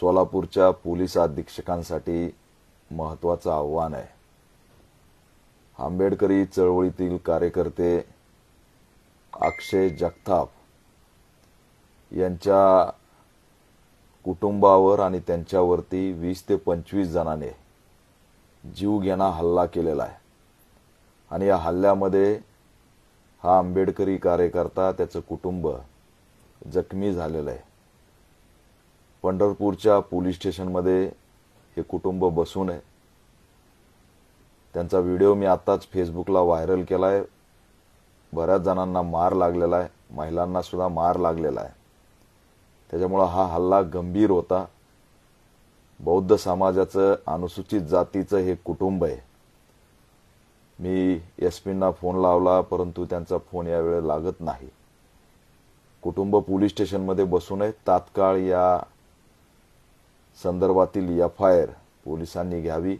सोलापूरच्या पोलीस अधीक्षकांसाठी महत्वाचं आव्हान आहे. आंबेडकरी चळवळीतील कार्यकर्ते अक्षय जगताप यांच्या कुटुंबावर आणि त्यांच्यावरती वीस ते पंचवीस जणांनी जीव घेणा हल्ला केलेला आहे. आणि या हल्ल्यामध्ये हा आंबेडकरी कार्यकर्ता त्याचं कुटुंब जखमी झालेलं आहे. पंढरपूरच्या पोलीस स्टेशनमध्ये हे कुटुंब बसून आहे. त्यांचा व्हिडिओ मी आत्ताच फेसबुकला व्हायरल केला आहे बऱ्याच जणांना मार लागलेला आहे. महिलांना सुद्धा मार लागलेला आहे. त्याच्यामुळं हा हल्ला गंभीर होता. बौद्ध समाजाचं अनुसूचित जातीचं हे कुटुंब आहे. मी एस पींना फोन लावला परंतु त्यांचा फोन यावेळी लागत नाही. कुटुंब पोलीस स्टेशनमध्ये बसून आहे. तात्काळ या संदर्भातील एफ आय आर पोलिसांनी घ्यावी.